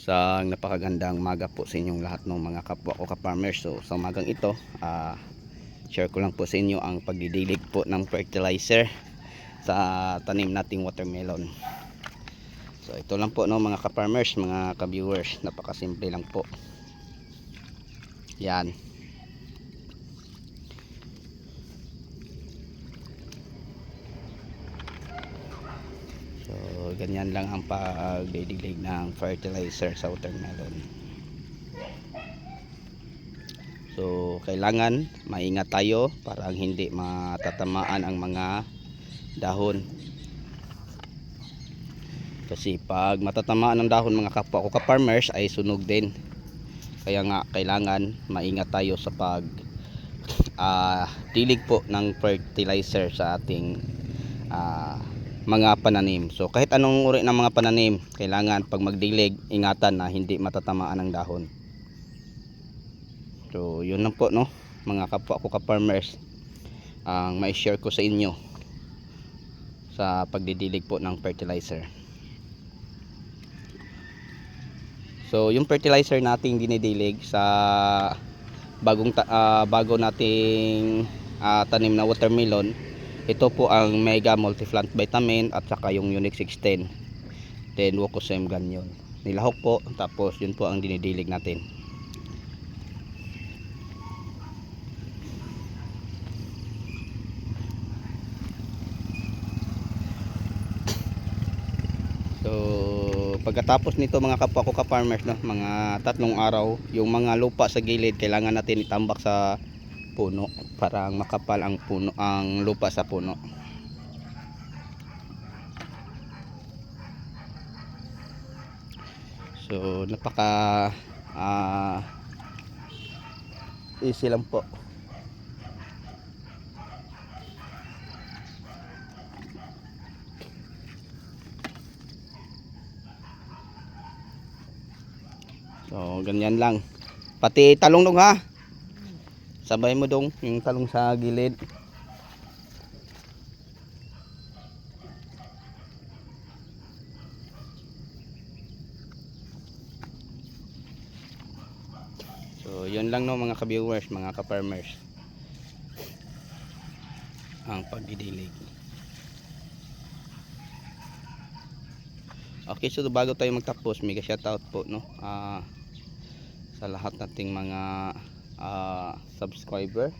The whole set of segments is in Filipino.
sa napakagandang maga po sa inyong lahat ng mga kapwa ko ka-farmers. So sa magang ito, ah, share ko lang po sa inyo ang pagdidilig po ng fertilizer sa tanim nating watermelon. So ito lang po no mga ka-farmers, mga ka-viewers, napakasimple lang po. Yan. So, ganyan lang ang pagdidilig ng fertilizer sa watermelon. So, kailangan maingat tayo para hindi matatamaan ang mga dahon. Kasi pag matatamaan ng dahon mga kapwa ko ka-farmers ay sunog din. Kaya nga kailangan maingat tayo sa pag ah, dilig po ng fertilizer sa ating ah, mga pananim. So kahit anong uri ng mga pananim, kailangan pag magdilig, ingatan na hindi matatamaan ng dahon. So yun lang po no, mga kapwa ko ka-farmers ang may share ko sa inyo sa pagdidilig po ng fertilizer. So yung fertilizer nating dinidilig sa bagong ah, bago nating ah, tanim na watermelon ito po ang Mega Multiplant Vitamin at saka yung Unique 610 then Wocosem ganyan nilahok po tapos yun po ang dinidilig natin. So pagkatapos nito mga kapwa ko ka-farmers no, mga tatlong araw yung mga lupa sa gilid kailangan natin itambak sa puno para makapal ang puno ang lupa sa puno. So napaka ah easy lang po. So ganyan lang. Pati talong dong ha. Sabay mo dong yung talong sa gilid. So, yun lang no mga ka-viewers, mga ka-farmers. Ang pagdidilig. Okay, so bago tayo magtapos, mega shoutout po no. Ah sa lahat nating mga subscriber,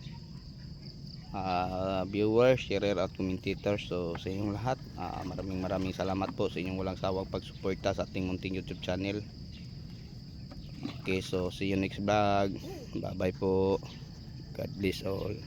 ah, viewers, sharer at commentators. So sa inyong lahat, ah, maraming maraming salamat po sa inyong walang sawang pagsuporta sa ating munting YouTube channel. Okay, so see you next vlog. Bye bye po. God bless all.